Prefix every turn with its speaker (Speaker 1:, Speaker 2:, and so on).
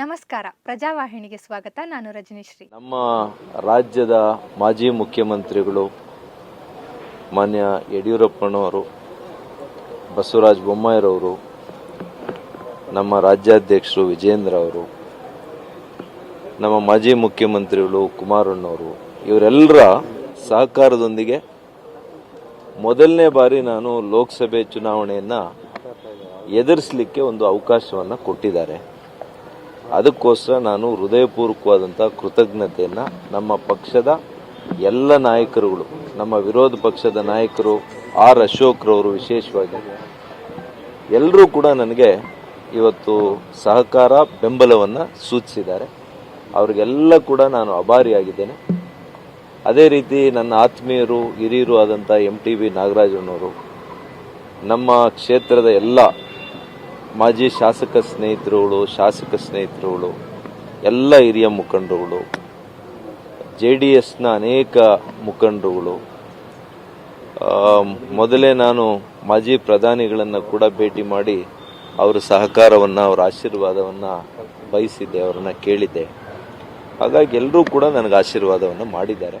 Speaker 1: ನಮಸ್ಕಾರ. ಪ್ರಜಾವಾಹಿನಿಗೆ ಸ್ವಾಗತ. ನಾನು ರಜನೀಶ್ರೀ.
Speaker 2: ನಮ್ಮ ರಾಜ್ಯದ ಮಾಜಿ ಮುಖ್ಯಮಂತ್ರಿಗಳು ಮಾನ್ಯ ಯಡಿಯೂರಪ್ಪನವರು, ಬಸವರಾಜ ಬೊಮ್ಮಾಯಿರವರು, ನಮ್ಮ ರಾಜ್ಯಾಧ್ಯಕ್ಷರು ವಿಜೇಂದ್ರ ಅವರು, ನಮ್ಮ ಮಾಜಿ ಮುಖ್ಯಮಂತ್ರಿಗಳು ಕುಮಾರಣ್ಣವರು, ಇವರೆಲ್ಲರ ಸಹಕಾರದೊಂದಿಗೆ ಮೊದಲನೇ ಬಾರಿ ನಾನು ಲೋಕಸಭೆ ಚುನಾವಣೆಯನ್ನು ಎದುರಿಸಲಿಕ್ಕೆ ಒಂದು ಅವಕಾಶವನ್ನು ಕೊಟ್ಟಿದ್ದಾರೆ. ಅದಕ್ಕೋಸ್ಕರ ನಾನು ಹೃದಯಪೂರ್ವಕವಾದಂಥ ಕೃತಜ್ಞತೆಯನ್ನು ನಮ್ಮ ಪಕ್ಷದ ಎಲ್ಲ ನಾಯಕರುಗಳು, ನಮ್ಮ ವಿರೋಧ ಪಕ್ಷದ ನಾಯಕರು, ಆರ್ ಅಶೋಕ್ರವರು ವಿಶೇಷವಾಗಿ ಎಲ್ಲರೂ ಕೂಡ ನನಗೆ ಇವತ್ತು ಸಹಕಾರ, ಬೆಂಬಲವನ್ನು ಸೂಚಿಸಿದ್ದಾರೆ. ಅವರಿಗೆಲ್ಲ ಕೂಡ ನಾನು ಅಭಾರಿಯಾಗಿದ್ದೇನೆ ಅದೇ ರೀತಿ ನನ್ನ ಆತ್ಮೀಯರು, ಹಿರಿಯರು ಆದಂಥ ಎಂ ಟಿ ಬಿ ನಾಗರಾಜನವರು, ನಮ್ಮ ಕ್ಷೇತ್ರದ ಎಲ್ಲ ಮಾಜಿ ಶಾಸಕ ಸ್ನೇಹಿತರುಗಳು ಶಾಸಕ ಸ್ನೇಹಿತರುಗಳು, ಎಲ್ಲ ಹಿರಿಯ ಮುಖಂಡರುಗಳು, ಜೆ ಡಿ ಎಸ್ನ ಅನೇಕ ಮುಖಂಡರುಗಳು ಮೊದಲೇ ನಾನು ಮಾಜಿ ಪ್ರಧಾನಿಗಳನ್ನು ಕೂಡ ಭೇಟಿ ಮಾಡಿ ಅವರ ಸಹಕಾರವನ್ನು, ಅವರ ಆಶೀರ್ವಾದವನ್ನು ಬಯಸಿದ್ದೆ, ಅವರನ್ನು ಕೇಳಿದ್ದೆ. ಹಾಗಾಗಿ ಎಲ್ಲರೂ ಕೂಡ ನನಗೆ ಆಶೀರ್ವಾದವನ್ನು ಮಾಡಿದ್ದಾರೆ.